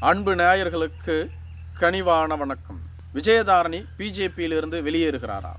அன்பு நேயர்களுக்கு கனிவான வணக்கம். விஜயதாரணி பிஜேபியிலிருந்து வெளியேறுகிறாரா?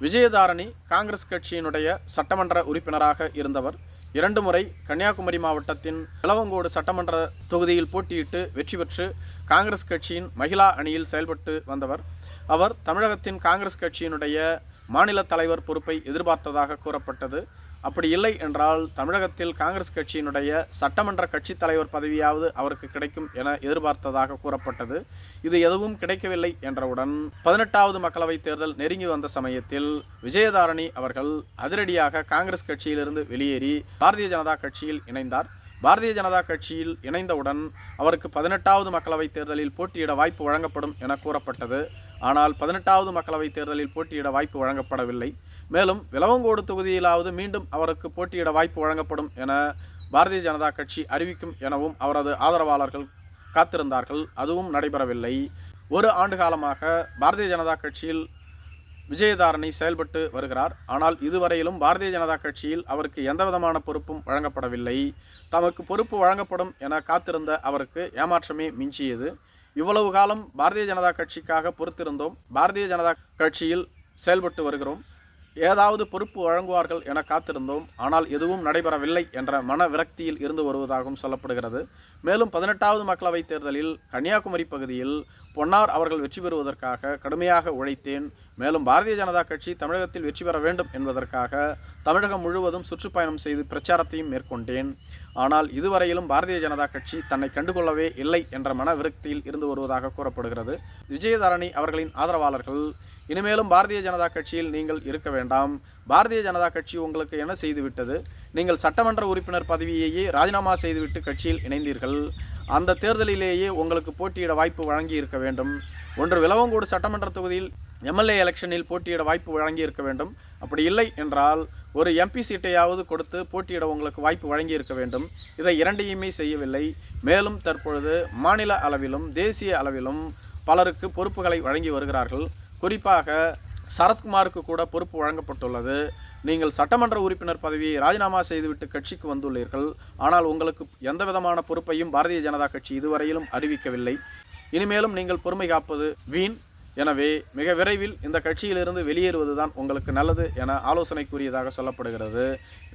விஜயதாரணி காங்கிரஸ் கட்சியினுடைய சட்டமன்ற உறுப்பினராக இருந்தவர். இரண்டு முறை கன்னியாகுமரி மாவட்டத்தின் இளவங்கோடு சட்டமன்ற தொகுதியில் போட்டியிட்டு வெற்றி பெற்று காங்கிரஸ் கட்சியின் மகிழா அணியில் செயல்பட்டு வந்தவர். அவர் தமிழகத்தின் காங்கிரஸ் கட்சியினுடைய மாநில தலைவர் பொறுப்பை எதிர்பார்த்ததாக கூறப்பட்டது. அப்படி இல்லை என்றால் தமிழகத்தில் காங்கிரஸ் கட்சியினுடைய சட்டமன்ற கட்சித் தலைவர் பதவியாவது அவருக்கு கிடைக்கும் என எதிர்பார்த்ததாக கூறப்பட்டது. இது எதுவும் கிடைக்கவில்லை என்றவுடன் பதினெட்டாவது மக்களவைத் தேர்தல் நெருங்கி வந்த சமயத்தில் விஜயதாரணி அவர்கள் அதிரடியாக காங்கிரஸ் கட்சியிலிருந்து வெளியேறி பாரதிய ஜனதா கட்சியில் இணைந்தார். பாரதிய ஜனதா கட்சியில் இணைந்தவுடன் அவருக்கு பதினெட்டாவது மக்களவைத் தேர்தலில் போட்டியிட வாய்ப்பு வழங்கப்படும் என கூறப்பட்டது. ஆனால் பதினெட்டாவது மக்களவைத் தேர்தலில் போட்டியிட வாய்ப்பு வழங்கப்படவில்லை. மேலும் விலவங்கோடு தொகுதியிலாவது மீண்டும் அவருக்கு போட்டியிட வாய்ப்பு வழங்கப்படும் என பாரதிய ஜனதா கட்சி அறிவிக்கும் எனவும் அவரது ஆதரவாளர்கள் காத்திருந்தார்கள். அதுவும் நடைபெறவில்லை. ஒரு ஆண்டு காலமாக பாரதிய ஜனதா கட்சியில் விஜயதாரணி செயல்பட்டு வருகிறார். ஆனால் இதுவரையிலும் பாரதிய ஜனதா கட்சியில் அவருக்கு எந்தவிதமான பொறுப்பும் வழங்கப்படவில்லை. தமக்கு பொறுப்பு வழங்கப்படும் என காத்திருந்த அவருக்கு ஏமாற்றமே மிஞ்சியது. இவ்வளவு காலம் பாரதிய ஜனதா கட்சிக்காக பொறுத்திருந்தோம். பாரதிய ஜனதா கட்சியில் செயல்பட்டு வருகிறோம். ஏதாவது பொறுப்பு வழங்குவார்கள் என காத்திருந்தோம். ஆனால் எதுவும் நடைபெறவில்லை என்ற மன விரக்தியில் இருந்து வருவதாகவும் சொல்லப்படுகிறது. மேலும் பதினெட்டாவது மக்களவைத் தேர்தலில் கன்னியாகுமரி பகுதியில் பொன்னார் அவர்கள் வெற்றி பெறுவதற்காக கடுமையாக உழைத்தேன். மேலும் பாரதிய ஜனதா கட்சி தமிழகத்தில் வெற்றி பெற வேண்டும் என்பதற்காக தமிழகம் முழுவதும் சுற்றுப்பயணம் செய்து பிரச்சாரத்தையும் மேற்கொண்டேன். ஆனால் இதுவரையிலும் பாரதிய ஜனதா கட்சி தன்னை கண்டுகொள்ளவே இல்லை என்ற மன விரக்தியில் இருந்து வருவதாக கூறப்படுகிறது. விஜயதாரணி அவர்களின் ஆதரவாளர்கள் இனிமேலும் பாரதிய ஜனதா கட்சியில் நீங்கள் இருக்க வேண்டாம். பாரதிய ஜனதா கட்சி உங்களுக்கு என்ன செய்துவிட்டது நீங்கள் சட்டமன்ற உறுப்பினர் பதவியையே ராஜினாமா செய்துவிட்டு கட்சியில் இணைந்தீர்கள். அந்த தேர்தலிலேயே உங்களுக்கு போட்டியிட வாய்ப்பு வழங்கி இருக்க வேண்டும். ஒன்று விலவங்கோடு சட்டமன்ற தொகுதியில் எம்எல்ஏ எலெக்ஷனில் போட்டியிட வாய்ப்பு வழங்கி இருக்க வேண்டும். அப்படி இல்லை என்றால் ஒரு எம்பி சீட்டையாவது கொடுத்து போட்டியிட உங்களுக்கு வாய்ப்பு வழங்கி இருக்க வேண்டும். இதை இரண்டையுமே செய்யவில்லை. மேலும் தற்பொழுது மாநில அளவிலும் தேசிய அளவிலும் பலருக்கு பொறுப்புகளை வழங்கி வருகிறார்கள். குறிப்பாக சரத்குமாருக்கு கூட பொறுப்பு வழங்கப்பட்டுள்ளது. நீங்கள் சட்டமன்ற உறுப்பினர் பதவியை ராஜினாமா செய்துவிட்டு கட்சிக்கு வந்துள்ளீர்கள். ஆனால் உங்களுக்கு எந்த விதமான பொறுப்பையும் பாரதிய ஜனதா கட்சி இதுவரையிலும் அறிவிக்கவில்லை. இனிமேலும் நீங்கள் பொறுமை காப்பது வீண். எனவே மிக விரைவில் இந்த கட்சியிலிருந்து வெளியேறுவதுதான் உங்களுக்கு நல்லது என ஆலோசனை கூறியதாக சொல்லப்படுகிறது.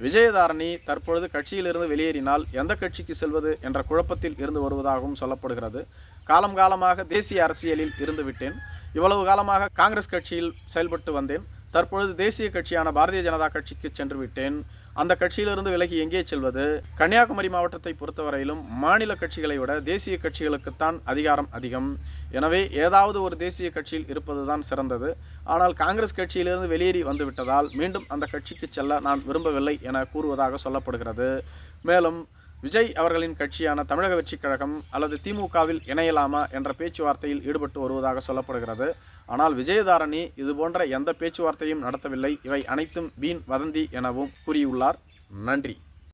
விஜயதாரணி தற்பொழுது கட்சியிலிருந்து வெளியேறினால் எந்த கட்சிக்கு செல்வது என்ற குழப்பத்தில் இருந்து வருவதாகவும் சொல்லப்படுகிறது. காலம் காலமாக தேசிய அரசியலில் இருந்துவிட்டேன் இவ்வளவு காலமாக காங்கிரஸ் கட்சியில் செயல்பட்டு வந்தேன். தற்பொழுது தேசிய கட்சியான பாரதிய ஜனதா கட்சிக்கு சென்று விட்டேன். அந்த கட்சியிலிருந்து விலகி எங்கே செல்வது? கன்னியாகுமரி மாவட்டத்தை பொறுத்தவரையிலும் மாநில கட்சிகளை விட தேசிய கட்சிகளுக்குத்தான் அதிகாரம் அதிகம். எனவே ஏதாவது ஒரு தேசிய கட்சியில் இருப்பதுதான் சிறந்தது. ஆனால் காங்கிரஸ் கட்சியிலிருந்து வெளியேறி வந்துவிட்டதால் மீண்டும் அந்த கட்சிக்கு செல்ல நான் விரும்பவில்லை என கூறுவதாக சொல்லப்படுகிறது. மேலும் விஜய் அவர்களின் கட்சியான தமிழக வெற்றிக் கழகம் அல்லது திமுகவில் இணையலாமா என்ற பேச்சுவார்த்தையில் ஈடுபட்டு வருவதாக சொல்லப்படுகிறது. ஆனால் விஜயதாரணி இதுபோன்ற எந்த பேச்சுவார்த்தையும் நடத்தவில்லை. இவை அனைத்தும் வீண் வதந்தி எனவும் கூறியுள்ளார். நன்றி.